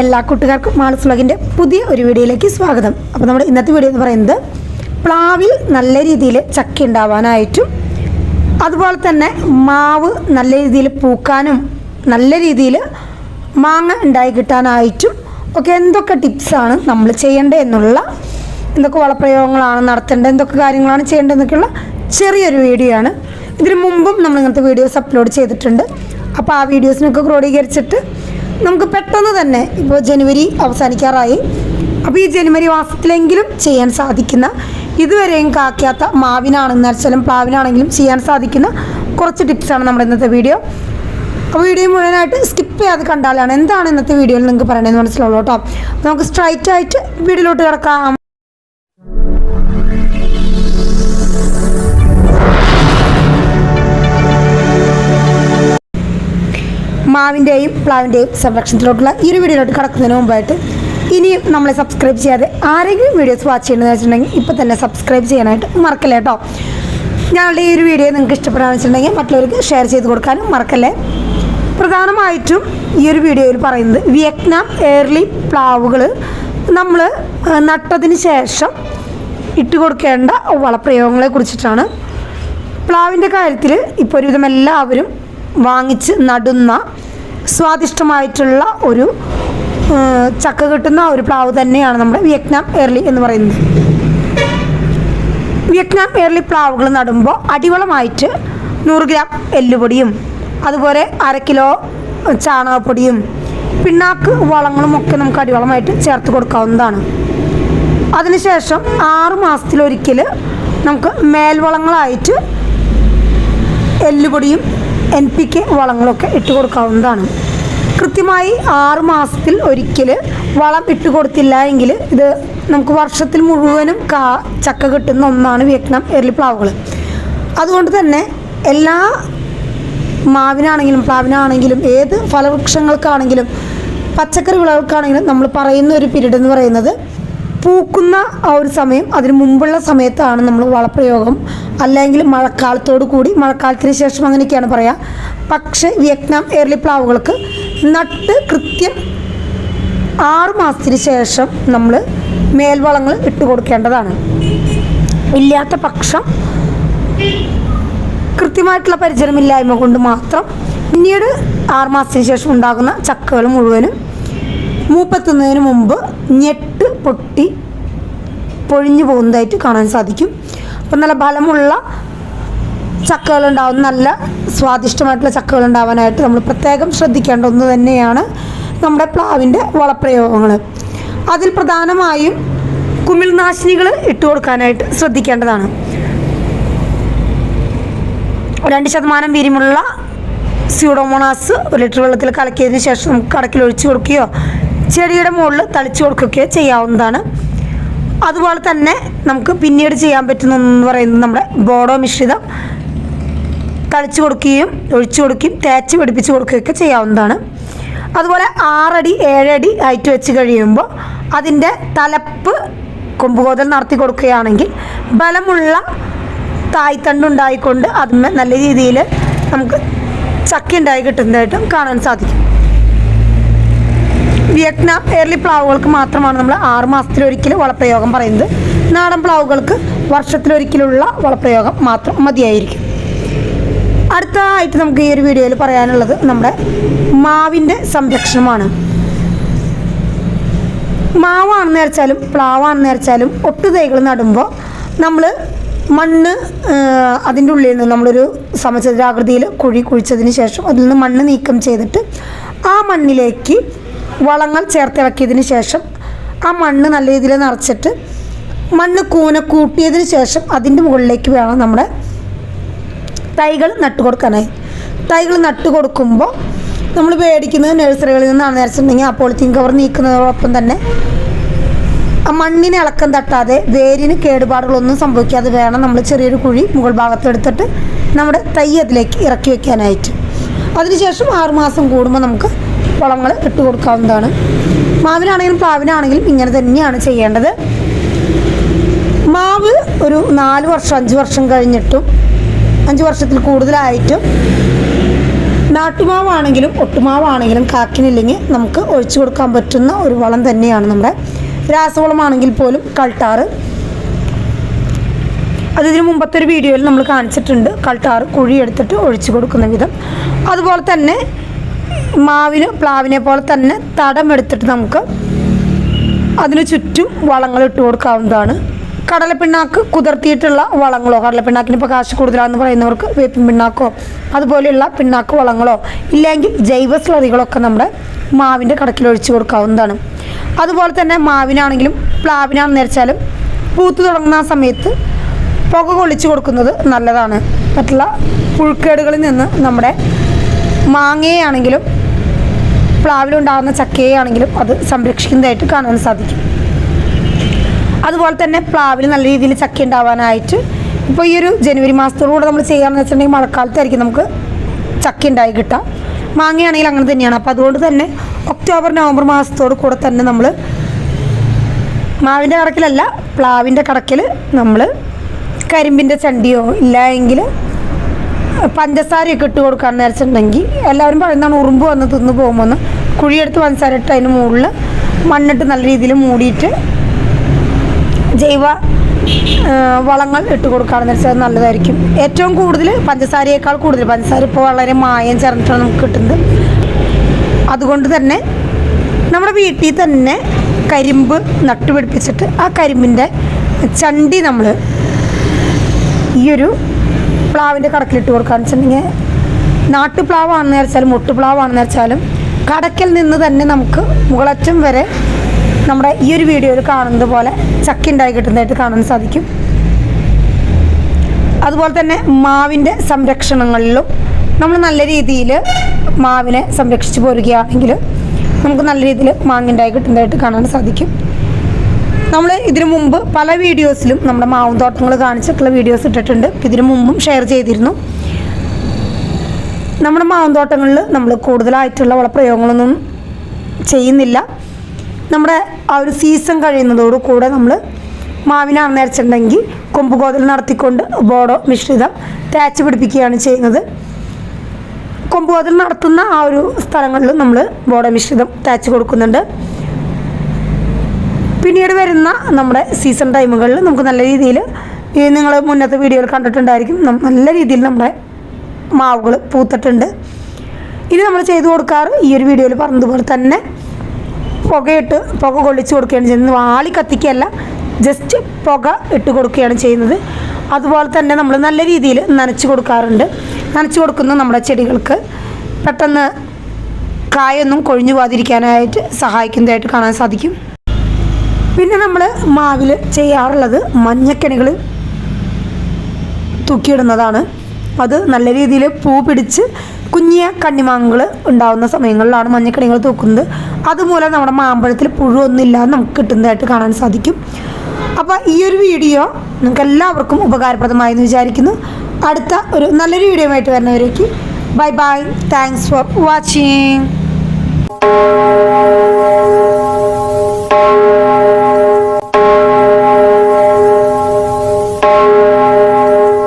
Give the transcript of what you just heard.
എല്ലാ കൂട്ടുകാർക്കും മാൾസ് വ്ളോഗിന്റെ പുതിയ ഒരു വീഡിയോയിലേക്ക് സ്വാഗതം. അപ്പോൾ നമ്മുടെ ഇന്നത്തെ വീഡിയോ എന്ന് പറയുന്നത് പ്ലാവിൽ നല്ല രീതിയിൽ ചക്ക ഉണ്ടാവാനായിട്ടും അതുപോലെ തന്നെ മാവ് നല്ല രീതിയിൽ പൂക്കാനും നല്ല രീതിയിൽ മാങ്ങ ഉണ്ടായി കിട്ടാനായിട്ടും ഒക്കെ എന്തൊക്കെ ടിപ്സാണ് നമ്മൾ ചെയ്യേണ്ടത് എന്നുള്ള എന്തൊക്കെ വളപ്രയോഗങ്ങളാണ് നടത്തേണ്ടത് എന്തൊക്കെ കാര്യങ്ങളാണ് ചെയ്യേണ്ടതെന്നൊക്കെയുള്ള ചെറിയൊരു വീഡിയോ ആണ്. ഇതിനു മുമ്പും നമ്മൾ ഇങ്ങനത്തെ വീഡിയോസ് അപ്ലോഡ് ചെയ്തിട്ടുണ്ട്. അപ്പോൾ ആ വീഡിയോസിനൊക്കെ ക്രോഡീകരിച്ചിട്ട് നമുക്ക് പെട്ടെന്ന് തന്നെ ഇപ്പോൾ ജനുവരി അവസാനിക്കാറായി. അപ്പോൾ ഈ ജനുവരി മാസത്തിലെങ്കിലും ചെയ്യാൻ സാധിക്കുന്ന ഇതുവരെയും കാക്കാത്ത മാവിനാണെന്ന് വെച്ചാലും പ്ലാവിനാണെങ്കിലും ചെയ്യാൻ സാധിക്കുന്ന കുറച്ച് ടിപ്സാണ് നമ്മുടെ ഇന്നത്തെ വീഡിയോ. അപ്പോൾ വീഡിയോ മുഴുവനായിട്ട് സ്കിപ്പ് ചെയ്യാതെ കണ്ടാലാണ് എന്താണ് ഇന്നത്തെ വീഡിയോയിൽ നിങ്ങൾക്ക് പറയണമെന്ന് മനസ്സിലുള്ളൂ കേട്ടോ. നമുക്ക് സ്ട്രൈറ്റ് ആയിട്ട് വീഡിയോയിലോട്ട് കിടക്കാം. മാവിന്റെയും പ്ലാവിന്റെയും സംരക്ഷണത്തിലോട്ടുള്ള ഈ ഒരു വീഡിയോയിലോട്ട് കടക്കുന്നതിന് മുമ്പായിട്ട് ഇനിയും നമ്മളെ സബ്സ്ക്രൈബ് ചെയ്യാതെ ആരെങ്കിലും വീഡിയോസ് വാച്ച് ചെയ്യണമെന്ന് വെച്ചിട്ടുണ്ടെങ്കിൽ ഇപ്പോൾ തന്നെ സബ്സ്ക്രൈബ് ചെയ്യാനായിട്ട് മറക്കല്ലേ കേട്ടോ ഞങ്ങളുടെ ഈ ഒരു വീഡിയോ നിങ്ങൾക്ക് ഇഷ്ടപ്പെടാന്ന് വെച്ചിട്ടുണ്ടെങ്കിൽ മറ്റുള്ളവർക്ക് ഷെയർ ചെയ്ത് കൊടുക്കാനും മറക്കല്ലേ? പ്രധാനമായിട്ടും ഈ ഒരു വീഡിയോയിൽ പറയുന്നത് വിയറ്റ്നാം എയർലി പ്ലാവുകൾ നമ്മൾ നട്ടതിന് ശേഷം ഇട്ട് കൊടുക്കേണ്ട വളപ്രയോഗങ്ങളെ കുറിച്ചിട്ടാണ്. പ്ലാവിന്റെ കാര്യത്തിൽ ഇപ്പോൾ ഒരുവിധം എല്ലാവരും വാങ്ങിച്ച് നടുന്ന സ്വാദിഷ്ടമായിട്ടുള്ള ഒരു ചക്ക കിട്ടുന്ന ഒരു പ്ലാവ് തന്നെയാണ് നമ്മുടെ വിയറ്റ്നാം എർലി എന്ന് പറയുന്നത്. വിയറ്റ്നാം എർലി പ്ലാവുകൾ നടുമ്പോൾ അടിവളമായിട്ട് നൂറ് ഗ്രാം എല്ലുപൊടിയും അതുപോലെ അര കിലോ ചാണകപ്പൊടിയും പിണ്ണാക്ക് വളങ്ങളും ഒക്കെ നമുക്ക് അടിവളമായിട്ട് ചേർത്ത് കൊടുക്കാവുന്നതാണ്. അതിനുശേഷം ആറ് മാസത്തിലൊരിക്കൽ നമുക്ക് മേൽവളങ്ങളായിട്ട് എല്ലുപൊടിയും എൻ പി കെ വളങ്ങളൊക്കെ ഇട്ട് കൊടുക്കാവുന്നതാണ്. കൃത്യമായി ആറ് മാസത്തിൽ ഒരിക്കൽ വളം ഇട്ട് കൊടുത്തില്ല എങ്കിൽ ഇത് നമുക്ക് വർഷത്തിൽ മുഴുവനും കാ ചക്ക കിട്ടുന്ന ഒന്നാണ് വിയറ്റ്നാം എരളി പ്ലാവുകൾ. അതുകൊണ്ട് തന്നെ എല്ലാ മാവിനാണെങ്കിലും പ്ലാവിനാണെങ്കിലും ഏത് ഫലവൃക്ഷങ്ങൾക്കാണെങ്കിലും പച്ചക്കറി വിളകൾക്കാണെങ്കിലും നമ്മൾ പറയുന്ന ഒരു പീരീഡ് എന്ന് പറയുന്നത് പൂക്കുന്ന ആ ഒരു സമയം അതിന് മുമ്പുള്ള സമയത്താണ് നമ്മൾ വളപ്രയോഗം അല്ലെങ്കിൽ മഴക്കാലത്തോടു കൂടി മഴക്കാലത്തിന് ശേഷം അങ്ങനെയൊക്കെയാണ് പറയുക പക്ഷേ വിയറ്റ്നാം എയർലി പ്ലാവുകൾക്ക് നട്ട് കൃത്യം ആറ് മാസത്തിന് ശേഷം നമ്മൾ മേൽവളങ്ങൾ ഇട്ട് കൊടുക്കേണ്ടതാണ്. ഇല്ലാത്ത പക്ഷം കൃത്യമായിട്ടുള്ള പരിചരണമില്ലായ്മ കൊണ്ട് മാത്രം പിന്നീട് ആറ് മാസത്തിന് ശേഷം ഉണ്ടാകുന്ന ചക്കകൾ മുഴുവനും മൂപ്പെത്തുന്നതിന് മുമ്പ് ഞെട്ട് പൊട്ടി പൊഴിഞ്ഞു പോകുന്നതായിട്ട് കാണാൻ സാധിക്കും. അപ്പം നല്ല ബലമുള്ള ചക്കകൾ ഉണ്ടാവുന്ന നല്ല സ്വാദിഷ്ടമായിട്ടുള്ള ചക്കകൾ ഉണ്ടാവാനായിട്ട് നമ്മൾ പ്രത്യേകം ശ്രദ്ധിക്കേണ്ട ഒന്ന് തന്നെയാണ് നമ്മുടെ പ്ലാവിന്റെ വളപ്രയോഗങ്ങൾ. അതിൽ പ്രധാനമായും കുമിൾനാശിനികൾ ഇട്ട് കൊടുക്കാനായിട്ട് ശ്രദ്ധിക്കേണ്ടതാണ്. രണ്ട് ശതമാനം വീര്യമുള്ള സ്യൂഡോമോണാസ് ഒരു ലിറ്റർ വെള്ളത്തിൽ കലക്കിയതിന് ശേഷം നമുക്ക് കടക്കിൽ ഒഴിച്ചു കൊടുക്കുകയോ ചെടിയുടെ മുകളിൽ തളിച്ചു കൊടുക്കുകയൊക്കെ ചെയ്യാവുന്നതാണ്. അതുപോലെ തന്നെ നമുക്ക് പിന്നീട് ചെയ്യാൻ പറ്റുന്ന എന്ന് പറയുന്നത് നമ്മുടെ ബോഡോ മിശ്രിതം. തളിച്ചു കൊടുക്കുകയും ഒഴിച്ചു കൊടുക്കുകയും തേച്ച് പിടിപ്പിച്ച് കൊടുക്കുകയൊക്കെ ചെയ്യാവുന്നതാണ്. അതുപോലെ ആറടി ഏഴടി ഹൈറ്റ് വെച്ച് കഴിയുമ്പോൾ അതിന്റെ തലപ്പ് കൊമ്പുകോതൽ നടത്തി കൊടുക്കുകയാണെങ്കിൽ ബലമുള്ള തായ്തണ്ടുണ്ടായിക്കൊണ്ട് അതിന്മേൽ നല്ല രീതിയിൽ നമുക്ക് ചക്കി ഉണ്ടായി കിട്ടുന്നതായിട്ടും കാണാൻ സാധിക്കും. വിയറ്റ്നാം എയർലി പ്ലാവുകൾക്ക് മാത്രമാണ് നമ്മൾ ആറ് മാസത്തിലൊരിക്കൽ വളപ്രയോഗം പറയുന്നത്. നാടൻ പ്ലാവുകൾക്ക് വർഷത്തിലൊരിക്കലുള്ള വളപ്രയോഗം മാത്രം മതിയായിരിക്കും. അടുത്തതായിട്ട് നമുക്ക് ഈ ഒരു വീഡിയോയിൽ പറയാനുള്ളത് നമ്മുടെ മാവിന്റെ സംരക്ഷണമാണ്. മാവാണെന്ന് വെച്ചാലും പ്ലാവാണെന്ന് വെച്ചാലും ഒട്ടു തൈകൾ നടുമ്പോൾ നമ്മൾ മണ്ണ് അതിന്റെ ഉള്ളിൽ നിന്ന് നമ്മളൊരു സമചതുരാകൃതിയിൽ കുഴി കുഴിച്ചതിന് ശേഷം അതിൽ നിന്ന് മണ്ണ് നീക്കം ചെയ്തിട്ട് ആ മണ്ണിലേക്ക് വളങ്ങൾ ചേർത്തിളക്കിയതിന് ശേഷം ആ മണ്ണ് നല്ല രീതിയിൽ നിറച്ചിട്ട് മണ്ണ് കൂന കൂട്ടിയതിന് ശേഷം അതിന്റെ മുകളിലേക്ക് വേണം നമ്മുടെ തൈകൾ നട്ടു കൊടുക്കാനായി. തൈകൾ നട്ടു കൊടുക്കുമ്പോൾ നമ്മൾ മേടിക്കുന്നത് നഴ്സറികളിൽ നിന്നാണ് വെച്ചിട്ടുണ്ടെങ്കിൽ ആ പോളിത്തീൻ കവർ നീക്കുന്നതോടൊപ്പം തന്നെ ആ മണ്ണിനെ ഇളക്കം തട്ടാതെ വേരിന് കേടുപാടുകളൊന്നും സംഭവിക്കാതെ വേണം നമ്മൾ ചെറിയൊരു കുഴി മുകൾ ഭാഗത്ത് എടുത്തിട്ട് നമ്മുടെ തൈ അതിലേക്ക് ഇറക്കി വയ്ക്കാനായിട്ട് അതിനുശേഷം ആറുമാസം കൂടുമ്പോൾ നമുക്ക് വളങ്ങൾ ഇട്ട് കൊടുക്കാവുന്നതാണ്. മാവിനാണെങ്കിലും പ്ലാവിനാണെങ്കിലും ഇങ്ങനെ തന്നെയാണ് ചെയ്യേണ്ടത്. മാവ് ഒരു നാല് വർഷം അഞ്ച് വർഷം കഴിഞ്ഞിട്ടും അഞ്ച് വർഷത്തിൽ കൂടുതലായിട്ടും നാട്ടുമാവാണെങ്കിലും ഒട്ടുമാവാണെങ്കിലും കാക്കിനില്ലെങ്കിൽ നമുക്ക് ഒഴിച്ചു കൊടുക്കാൻ പറ്റുന്ന ഒരു വളം തന്നെയാണ് നമ്മുടെ രാസവളമാണെങ്കിൽ പോലും കൾട്ടാറ്. അത് ഇതിന് മുമ്പത്തെ ഒരു വീഡിയോയിൽ നമ്മൾ കാണിച്ചിട്ടുണ്ട്. കൾട്ടാറ് കുഴിയെടുത്തിട്ട് ഒഴിച്ചു കൊടുക്കുന്ന വിധം. അതുപോലെ തന്നെ മാവിന് പ്ലാവിനെ പോലെ തന്നെ തടം എടുത്തിട്ട് നമുക്ക് അതിന് ചുറ്റും വളങ്ങൾ ഇട്ട് കൊടുക്കാവുന്നതാണ്. കടലപ്പിണ്ണാക്ക് കുതിർത്തിയിട്ടുള്ള വളങ്ങളോ കടലപ്പിണ്ണാക്കിന് ഇപ്പോൾ കാശ് കൂടുതലാണെന്ന് പറയുന്നവർക്ക് വേപ്പിൻ പിണ്ണാക്കോ അതുപോലെയുള്ള പിണ്ണാക്ക് വളങ്ങളോ ഇല്ലെങ്കിൽ ജൈവ സ്ലറികളൊക്കെ നമ്മുടെ മാവിന്റെ കടക്കിൽ ഒഴിച്ചു കൊടുക്കാവുന്നതാണ്. അതുപോലെ തന്നെ മാവിനാണെങ്കിലും പ്ലാവിനാണെന്ന് വെച്ചാലും പൂത്ത് തുടങ്ങുന്ന സമയത്ത് പുക കൊള്ളിച്ചു കൊടുക്കുന്നത് നല്ലതാണ്. മറ്റുള്ള പുഴുക്കേടുകളിൽ നിന്ന് നമ്മുടെ മാങ്ങയാണെങ്കിലും പ്ലാവിലുണ്ടാകുന്ന ചക്കയാണെങ്കിലും അത് സംരക്ഷിക്കുന്നതായിട്ട് കാണാൻ സാധിക്കും. അതുപോലെ തന്നെ പ്ലാവിൽ നല്ല രീതിയിൽ ചക്ക ഉണ്ടാവാനായിട്ട് ഇപ്പോൾ ഈ ഒരു ജനുവരി മാസത്തോടുകൂടെ നമ്മൾ ചെയ്യാമെന്ന് വെച്ചിട്ടുണ്ടെങ്കിൽ മഴക്കാലത്തായിരിക്കും നമുക്ക് ചക്ക ഉണ്ടായി കിട്ടുക മാങ്ങയാണെങ്കിൽ അങ്ങനെ തന്നെയാണ്. അപ്പോൾ അതുകൊണ്ട് തന്നെ ഒക്ടോബർ നവംബർ മാസത്തോട് കൂടെ തന്നെ നമ്മൾ മാവിന്റെ കടക്കിലല്ല പ്ലാവിന്റെ കടക്കിൽ നമ്മൾ കരിമ്പിന്റെ ചണ്ടിയോ ഇല്ല എങ്കിൽ പഞ്ചസാരയൊക്കെ ഇട്ട് കൊടുക്കാൻ നേരിച്ചിട്ടുണ്ടെങ്കിൽ എല്ലാവരും പറയുന്നതാണ് ഉറുമ്പ് വന്ന് തിന്ന് പോകുമ്പോൾ കുഴിയെടുത്ത് പഞ്ചസാര ഇട്ട് അതിന് മുകളിൽ മണ്ണിട്ട് നല്ല രീതിയിൽ മൂടിയിട്ട് ജൈവ വളങ്ങൾ ഇട്ട് കൊടുക്കുകയാണെന്ന് വെച്ചാൽ നല്ലതായിരിക്കും. ഏറ്റവും കൂടുതൽ പഞ്ചസാരയേക്കാൾ കൂടുതൽ പഞ്ചസാര ഇപ്പോൾ വളരെ മായം ചേർന്നിട്ടാണ് നമുക്ക് കിട്ടുന്നത്. അതുകൊണ്ട് തന്നെ നമ്മുടെ വീട്ടിൽ തന്നെ കരിമ്പ് നട്ടുപിടിപ്പിച്ചിട്ട് ആ കരിമ്പിന്റെ ചണ്ടി നമ്മൾ ഈയൊരു പ്ലാവിന്റെ കടക്കിലിട്ട് കൊടുക്കുകയെന്ന് വെച്ചിട്ടുണ്ടെങ്കിൽ നാട്ടുപ്ലാവാണെന്ന് വെച്ചാലും മുട്ടുപ്ലാവാണെന്ന് വെച്ചാലും കടക്കിൽ നിന്ന് തന്നെ നമുക്ക് മുകളറ്റം വരെ നമ്മുടെ ഈ ഒരു വീഡിയോയിൽ കാണുന്നത് പോലെ ചക്ക ഉണ്ടായി കിട്ടുന്നതായിട്ട് കാണാൻ സാധിക്കും. അതുപോലെ തന്നെ മാവിന്റെ സംരക്ഷണങ്ങളിലും നമ്മൾ നല്ല രീതിയിൽ മാവിനെ സംരക്ഷിച്ച് പോരുകയാണെങ്കിൽ നമുക്ക് നല്ല രീതിയിൽ മാങ്ങ ഉണ്ടായി കിട്ടുന്നതായിട്ട് കാണാൻ സാധിക്കും. നമ്മൾ ഇതിനു മുമ്പ് പല വീഡിയോസിലും നമ്മുടെ മാവും തോട്ടങ്ങൾ കാണിച്ചിട്ടുള്ള വീഡിയോസ് ഇട്ടിട്ടുണ്ട്. ഇതിനു മുമ്പും ഷെയർ ചെയ്തിരുന്നു. നമ്മുടെ മാവും തോട്ടങ്ങളിൽ നമ്മൾ കൂടുതലായിട്ടുള്ള വളപ്രയോഗങ്ങളൊന്നും ചെയ്യുന്നില്ല. നമ്മുടെ ആ ഒരു സീസൺ കഴിയുന്നതോടു കൂടെ നമ്മൾ മാവിനാണെന്ന് വെച്ചിട്ടുണ്ടെങ്കിൽ കൊമ്പ് കോതൽ നടത്തിക്കൊണ്ട് ബോഡോ മിശ്രിതം തേച്ച് പിടിപ്പിക്കുകയാണ് ചെയ്യുന്നത്. കൊമ്പ് കോതൽ നടത്തുന്ന ആ ഒരു സ്ഥലങ്ങളിൽ നമ്മൾ ബോഡോ മിശ്രിതം തേച്ച് കൊടുക്കുന്നുണ്ട്. പിന്നീട് വരുന്ന നമ്മുടെ സീസൺ ടൈമുകളിൽ നമുക്ക് നല്ല രീതിയിൽ ഈ നിങ്ങൾ മുന്നത്തെ വീഡിയോയിൽ കണ്ടിട്ടുണ്ടായിരിക്കും. നല്ല രീതിയിൽ നമ്മുടെ മാവുകൾ പൂത്തിട്ടുണ്ട്. ഇനി നമ്മൾ ചെയ്തു കൊടുക്കാറ് ഈ ഒരു വീഡിയോയിൽ പറഞ്ഞതുപോലെ തന്നെ പുകയിട്ട് പുക കൊള്ളിച്ച് കൊടുക്കുകയാണ് ചെയ്യുന്നത്. വാളി കത്തിക്കുകയല്ല ജസ്റ്റ് പുക ഇട്ട് കൊടുക്കുകയാണ് ചെയ്യുന്നത്. അതുപോലെ തന്നെ നമ്മൾ നല്ല രീതിയിൽ നനച്ച് കൊടുക്കാറുണ്ട്. നനച്ച് കൊടുക്കുന്ന നമ്മുടെ ചെടികൾക്ക് പെട്ടെന്ന് കായൊന്നും കൊഴിഞ്ഞു പോകാതിരിക്കാനായിട്ട് സഹായിക്കുന്നതായിട്ട് കാണാൻ സാധിക്കും. പിന്നെ നമ്മൾ മാവിൽ ചെയ്യാറുള്ളത് മഞ്ഞക്കണികൾ തൂക്കിയിടുന്നതാണ്. അത് നല്ല രീതിയിൽ പൂ പിടിച്ച് കുഞ്ഞിയ കണ്ണിമാങ്ങകൾ ഉണ്ടാകുന്ന സമയങ്ങളിലാണ് മഞ്ഞക്കണികൾ തൂക്കുന്നത്. അതുമൂലം നമ്മുടെ മാമ്പഴത്തിൽ പുഴുവൊന്നുമില്ലാതെ നമുക്ക് കിട്ടുന്നതായിട്ട് കാണാൻ സാധിക്കും. അപ്പോൾ ഈ ഒരു വീഡിയോ നിങ്ങൾക്ക് എല്ലാവർക്കും ഉപകാരപ്രദമായി എന്ന് വിചാരിക്കുന്നു. അടുത്ത ഒരു നല്ലൊരു വീഡിയോ ആയിട്ട് വരുന്നവരേക്ക് bye bye thanks for watching